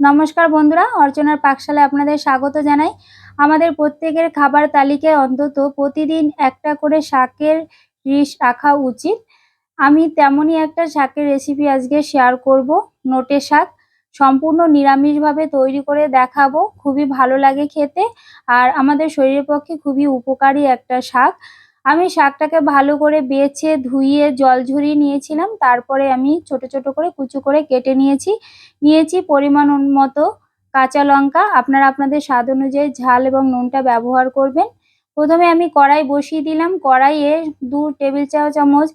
নমস্কার বন্ধুরা, অর্চনার পাকশালায় আপনাদের স্বাগত জানাই। আমাদের প্রত্যেকের খাবার তালিকায় অন্তত প্রতিদিন একটা করে শাকের ডিশ রাখা উচিত। আমি তেমনই একটা শাকের রেসিপি আজকে শেয়ার করব, নোটে শাক। সম্পূর্ণ নিরামিষভাবে তৈরি করে দেখাবো, খুবই ভালো লাগে খেতে। আর আমাদের শরীরের পক্ষে খুবই উপকারী একটা শাক। আমি শাকটাকে ভালো করে বেছে ধুইয়ে জল ঝরিয়ে নিয়েছিলাম। তারপরে আমি ছোট ছোট করে কুচু করে কেটে নিয়েছি। নিয়েছি পরিমাণ মতো কাঁচা লঙ্কা। আপনারা আপনাদের স্বাদ অনুযায়ী ঝাল এবং নুনটা ব্যবহার করবেন। প্রথমে আমি কড়াই বসিয়ে দিলাম। কড়াইয়ে দু টেবিল চা চামচ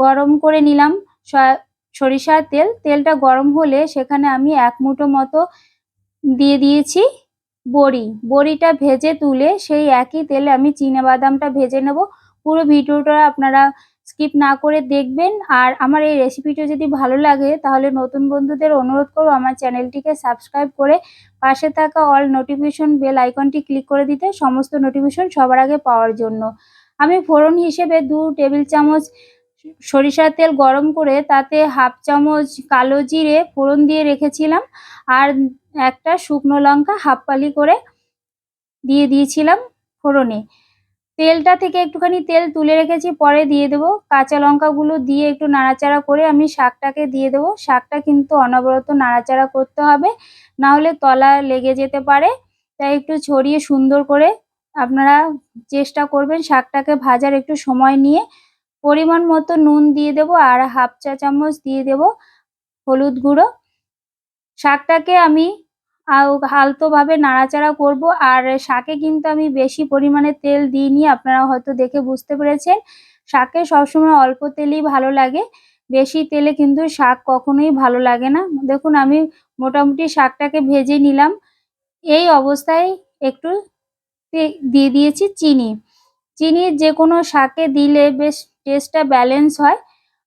গরম করে নিলাম সরিষার তেল। তেলটা গরম হলে সেখানে আমি এক মুঠো মতো দিয়ে দিয়েছি। বড়ি, বড়িটা ভেজে তুলে সেই একই তেলে আমি বাদামটা ভেজে নেব। পুরো ভিডিওটা আপনারা স্কিপ না করে দেখবেন। আর আমার এই রেসিপিটা যদি ভালো লাগে, তাহলে নতুন বন্ধুদের অনুরোধ করব আমার চ্যানেলটিকে সাবস্ক্রাইব করে পাশে থাকা অল নোটিফিকেশন বেল আইকনটি ক্লিক করে দিতে, সমস্ত নোটিফিকেশন সবার আগে পাওয়ার জন্য। আমি ফোড়ন হিসেবে দু টেবিল চামচ সরিষার তেল গরম করে তাতে হাফ চামচ কালো জিরে ফোড়ন দিয়ে রেখেছিলাম আর একটা শুকনো লঙ্কা হাফ পালি করে দিয়ে দিয়েছিলাম ফোড়নে। তেলটা থেকে একটুখানি তেল তুলে রেখেছি, পরে দিয়ে দেবো। কাঁচা লঙ্কাগুলো দিয়ে একটু নাড়াচাড়া করে আমি শাকটাকে দিয়ে দেবো। শাকটা কিন্তু অনবরত নাড়াচাড়া করতে হবে না হলে তলা লেগে যেতে পারে। তাই একটু ছড়িয়ে সুন্দর করে আপনারা চেষ্টা করবেন শাকটাকে ভাজার একটু সময় নিয়ে। পরিমাণ মতো নুন দিয়ে দেবো আর হাফ চা চামচ দিয়ে দেবো হলুদ গুঁড়ো। শাকটাকে আমি ভাবে নাড়াচাড়া করব আর শাকে কিন্তু আমি বেশি পরিমাণে তেল দিইনি আপনারা হয়তো দেখে বুঝতে পেরেছেন। শাকে সবসময় অল্প তেলেই ভালো লাগে, বেশি তেলে কিন্তু শাক কখনোই ভালো লাগে না। দেখুন, আমি মোটামুটি শাকটাকে ভেজে নিলাম। এই অবস্থায় একটু দিয়ে দিয়েছি চিনি। চিনি যে কোনো শাকে দিলে বেশ টেস্টটা ব্যালেন্স হয়।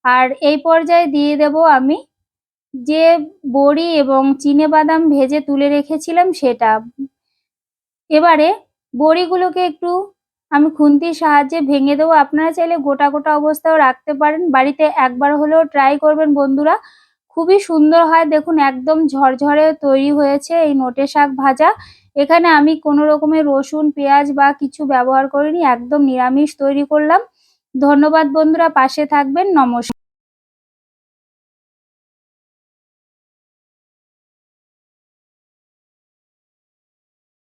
আর এই পর্যায়ে দিয়ে দেব আমি যে বড়ি এবং চিনে বাদাম ভেজে তুলে রেখেছিলাম সেটা। এবারে বড়িগুলোকে একটু আমি খুন্তির সাহায্যে ভেঙে দেবো। আপনারা চাইলে গোটা গোটা অবস্থাও রাখতে পারেন। বাড়িতে একবার হলেও ট্রাই করবেন বন্ধুরা। খুবই সুন্দর হয়। দেখুন, একদম ঝরঝরে তৈরি হয়েছে এই নোটে শাক ভাজা। এখানে আমি কোনো রকমের রসুন, পেঁয়াজ বা কিছু ব্যবহার করিনি। একদম নিরামিষ তৈরি করলাম। ধন্যবাদ বন্ধুরা পাশে থাকবেন নমস্কার।